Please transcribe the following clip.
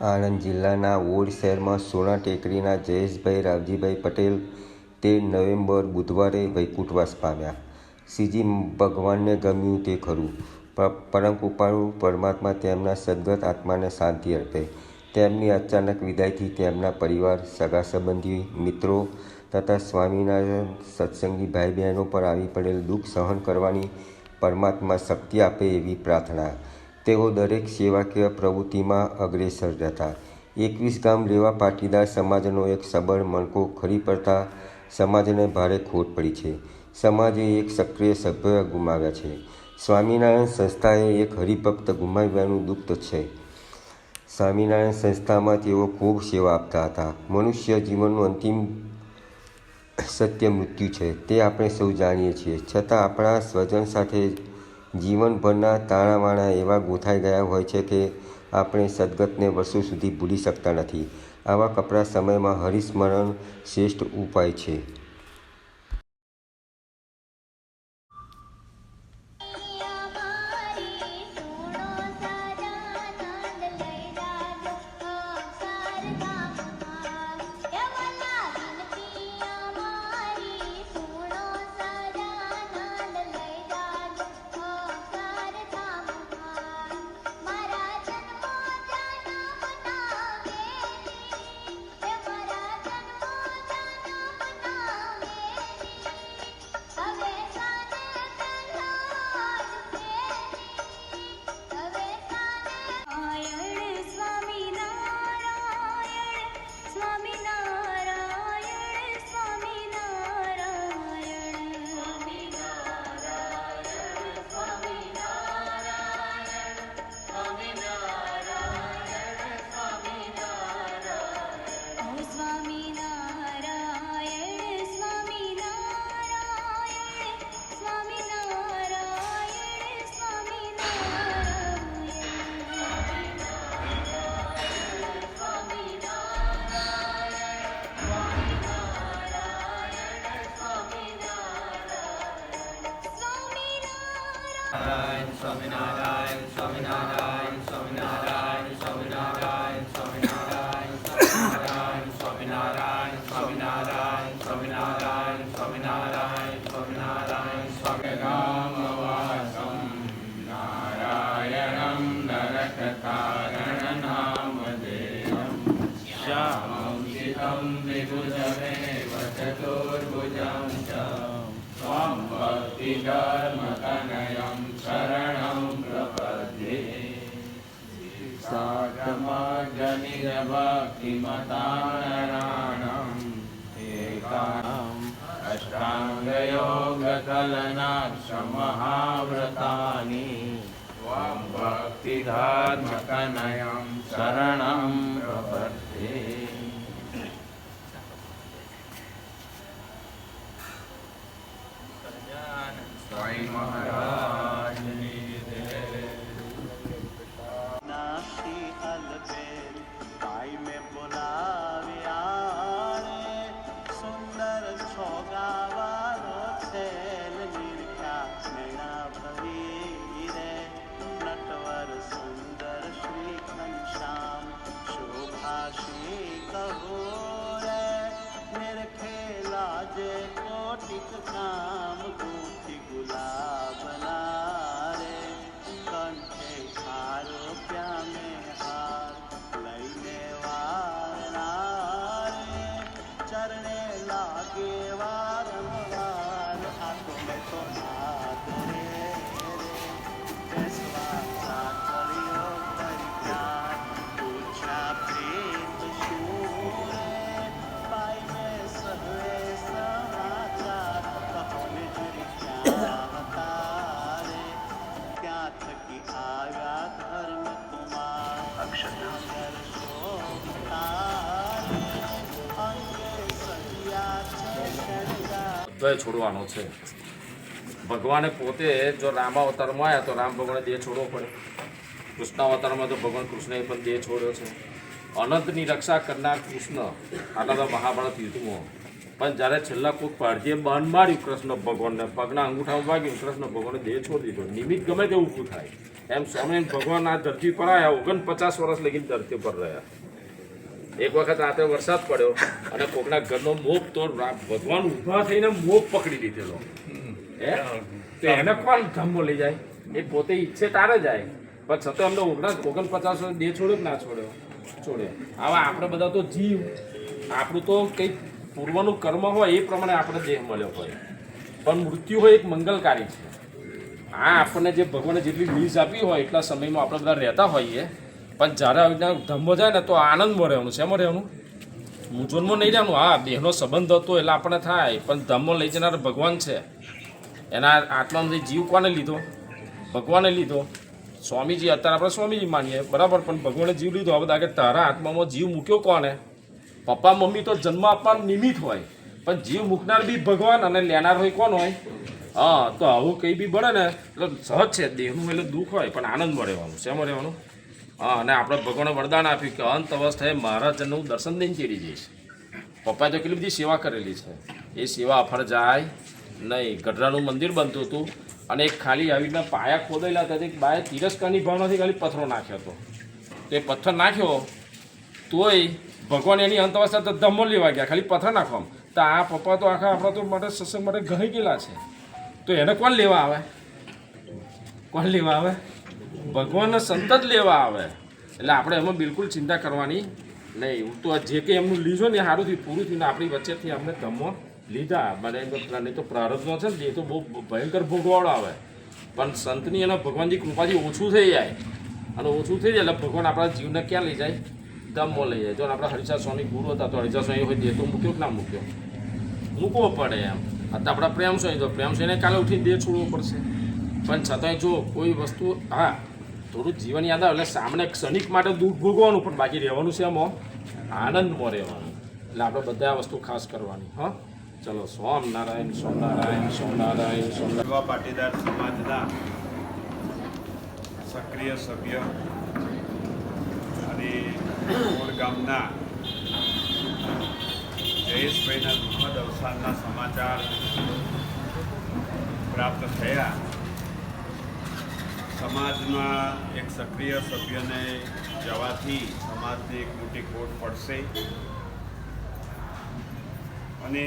આણંદ જિલ્લાના ઓડ શહેરમાં સોના ટેકરીના જયેશભાઈ, રાવજીભાઈ પટેલ તેર નવેમ્બર, બુધવારે વૈકુંઠવાસ પામ્યા. શ્રીજી ભગવાનને ગમ્યું તે ખરું પરમ કૃપાળુ પરમાત્મા તેમના સદગત આત્માને શાંતિ અર્પે. તેમની અચાનક વિદાયથી તેમના પરિવાર, સગા સંબંધી, મિત્રો તથા સ્વામિનારાયણ સત્સંગી ભાઈ બહેનો પર આવી પડેલ દુઃખ સહન કરવાની પરમાત્મા શક્તિ આપે એવી પ્રાર્થના તેઓ દરેક સેવાકીય પ્રવૃત્તિમાં અગ્રેસર હતા એકવીસ ગામ લેવા પાટીદાર સમાજનો એક સબળ મણકો ખરી પડતા સમાજને ભારે ખોટ પડી છે. સમાજે એક સક્રિય સભ્ય ગુમાવ્યા છે. સ્વામિનારાયણ સંસ્થાએ એક હરિભક્ત ગુમાવ્યાનું દુઃખ છે. સ્વામિનારાયણ સંસ્થામાં તેઓ ખૂબ સેવા આપતા હતા. મનુષ્ય જીવનનું અંતિમ સત્ય મૃત્યુ છે. તે આપણે સૌ જાણીએ છીએ. છતાં આપણા સ્વજન સાથે જીવનભરના તાણાવાણા એવા ગૂંથાઈ ગયા હોય છે કે આપણે સદગતને વર્ષો સુધી ભૂલી શકતા નથી. આવા કપરા સમયમાં હરિસ્મરણ શ્રેષ્ઠ ઉપાય છે. नरककारणनामधेयं श्यामं शितं विभुजमेव चतुर्भुजं च त्वं भक्तिधर्मतनयं शरणं प्रपद्ये साधमाजनिजभक्तिमतानराणम् एकाम् अष्टाङ्गयोगकलनाक्षमहाव्रतानि त्वं भक्तिधर्मकनयं शरणं प्रपद्ये। स्वामी महाराजनी દ્વય છોડવાનો છે. ભગવાને પોતે જો રામાવતારમાં આવ્યા તો રામ ભગવાને દેહ છોડવો પડે. કૃષ્ણાવતારમાં તો ભગવાન કૃષ્ણએ પણ દેહ છોડ્યો છે. અનંતની રક્ષા કરનાર કૃષ્ણ આટલા તો મહાભારત યુદ્ધમાં. પણ જ્યારે છેલ્લા કોઈક પારધીએ બહાન માર્યું, કૃષ્ણ ભગવાનને પગના અંગૂઠામાં વાગ્યું, કૃષ્ણ ભગવાને દેહ છોડી દીધો. નિમિત્ત ગમે તેવું થાય. એમ સ્વામી ભગવાન આ ધરતી પર આવ્યા, ઓગણપચાસ વર્ષ લગી ધરતી પર રહ્યા. એક વખત રાત્રે વરસાદ પડ્યો અને કોકના ઘરનો મોપ તો ભગવાન ઊભા થઈને મોપ પકડી લીધેલો. હે? એને કોણ ધમ્મો લઈ જાય? એ પોતે ઈચ્છે તારે જાય. પણ છતાં એમને ઓગણ ઓગણપચાસ દેહ છોડ્યો કે ના છોડ્યો? છોડ્યો. આવા આપણે બધા તો જીવ. આપણું તો કંઈક પૂર્વનું કર્મ હોય એ પ્રમાણે આપણે દેહ મળ્યો હોય. પણ મૃત્યુ હોય એક મંગલકારી છે. આ આપણને જે ભગવાને જેટલી લીઝ આપી હોય એટલા સમયમાં આપણે બધા રહેતા હોઈએ. પણ જ્યારે આવી રીતના જાય ને તો આનંદમાં રહેવાનું. શેમાં રહેવાનું? મૂંઝવણમાં નહીં રહેવાનું. હા, દેહનો સંબંધ હતો એટલે આપણને થાય, પણ ધમ્મો લઈ જનાર ભગવાન છે. એના આત્મામાંથી જીવ કોને લીધો? ભગવાને લીધો. સ્વામીજી, અત્યારે આપણે સ્વામીજી માનીએ, બરાબર? પણ ભગવાને જીવ લીધો. હવે કે તારા આત્મામાં જીવ મૂક્યો કોને? પપ્પા, મમ્મી તો જન્મ આપવાનું નિમિત્ત હોય. પણ જીવ મૂકનાર બી ભગવાન અને લેનાર હોય કોણ હોય? હા, તો આવું કંઈ બી બને ને, એટલે સહજ છે. દેહનું એટલે દુઃખ હોય, પણ આનંદમાં રહેવાનું. શેમાં રહેવાનું? હા, અને આપણે ભગવાને વરદાન આપ્યું કે અંત અવસ્થાએ મહારાજનું હું દર્શન દઈને ચીડી જઈશ. પપ્પાએ તો કેટલી બધી સેવા કરેલી છે. એ સેવા અફળ જાય નહીં. ગઢડાનું મંદિર બનતું હતું અને એક ખાલી આવી રીતના પાયા ખોદેલા હતા. એક બાએ તિરસ્કારની ભાવનાથી ખાલી પથ્થરો નાખ્યો હતો તો એ પથ્થર નાખ્યો, તોય ભગવાન એની અંતવસ્થા તો ધમ્મો લેવા ગયા. ખાલી પથ્થર નાખવામાં તો આ પપ્પા તો આખા આપણા તો માટે સત્સંગ માટે ઘણી ગયેલા છે. તો એને કોણ લેવા આવે? કોણ લેવા આવે? ભગવાનને સંત જ લેવા આવે. એટલે આપણે એમાં બિલકુલ ચિંતા કરવાની નહીં. હું તો જે કંઈ એમનું લીધો ને સારું થયું પૂરું થયું ને આપણી વચ્ચેથી અમને ધમો લીધા. મને એમ નહીં તો પ્રારબ્ધનો છે ને, એ તો બહુ ભયંકર ભોગવાળો આવે. પણ સંતની અને ભગવાનની કૃપાથી ઓછું થઈ જાય. અને ઓછું થઈ જાય એટલે ભગવાન આપણા જીવને ક્યાં લઈ જાય? ધમ્મો લઈ જાય. જો આપણા હરિચા સ્વામી ગુરુ હતા, તો હરિચા સ્વામી હોય દેહ તો મૂક્યો કે ના મૂક્યો? મૂકવો પડે એમ. અત્યારે આપણા પ્રેમ સ્વામી તો. પ્રેમ સ્વામીને કાલે ઉઠીને દેહ છોડવો પડશે. પણ છતાંય જો કોઈ વસ્તુ, હા થોડું જીવન યાદ આવે એટલે સામને ક્ષણિક માટે દુઃખ ભોગવાનું પણ બાકી રહેવાનું છે એમાં આનંદમાં રહેવાનું. એટલે આપણે બધા આ વસ્તુ ખાસ કરવાની, હા? ચલો સોમનારાયણ સોમનારાયણ સોમનારાયણ યુવા પાટીદાર સમાજના સક્રિય સભ્ય અને ગામના જયેશભાઈના દુઃખદ અવસાનના સમાચાર પ્રાપ્ત થયા. સમાજમાં એક સક્રિય સભ્યને જવાથી સમાજને એક મોટી ખોટ પડશે. અને